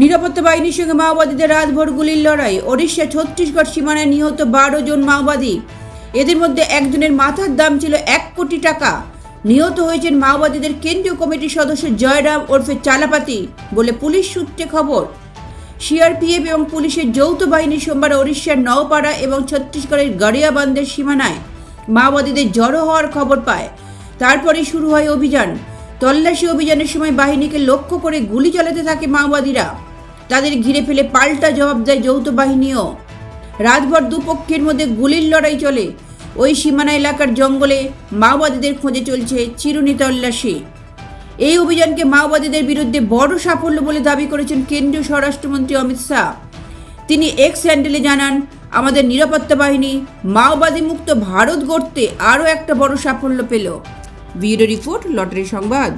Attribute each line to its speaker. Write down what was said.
Speaker 1: নিরাপত্তা বাহিনীর সঙ্গে মাওবাদীদের রাতভর গুলির লড়াই। ওড়িশা ছত্তিশগড় সীমানায় নিহত বারো জন মাওবাদী। এদের মধ্যে একজনের মাথার দাম ছিল এক কোটি টাকা। নিহত হয়েছেন মাওবাদীদের কেন্দ্রীয় কমিটির সদস্য জয়রাম ওরফে চালাপাতি বলে পুলিশ সূত্রে খবর। সিআরপিএফ এবং পুলিশের যৌথ বাহিনী সোমবার ওড়িশার নওপাড়া এবং ছত্তিশগড়ের গড়িয়াবান্ধের সীমানায় মাওবাদীদের জড়ো হওয়ার খবর পায়। তারপরে শুরু হয় অভিযান। তল্লাশি অভিযানের সময় বাহিনীকে লক্ষ্য করে গুলি চালাতে থাকে মাওবাদীরা। তাদের ঘিরে ফেলে পাল্টা জবাব দেয় যৌথ বাহিনীও। রাতভর দুপক্ষের মধ্যে গুলির লড়াই চলে। ওই সীমানা এলাকার জঙ্গলে মাওবাদীদের খোঁজে চলছে চিরুনি তল্লাশি। এই অভিযানকে মাওবাদীদের বিরুদ্ধে বড় সাফল্য বলে দাবি করেছেন কেন্দ্রীয় স্বরাষ্ট্রমন্ত্রী অমিত শাহ। তিনি এক্স হ্যান্ডেলে জানান, আমাদের নিরাপত্তা বাহিনী মাওবাদী মুক্ত ভারত গড়তে আরও একটা বড় সাফল্য পেল। ব্যুরো রিপোর্ট, লটারি সংবাদ।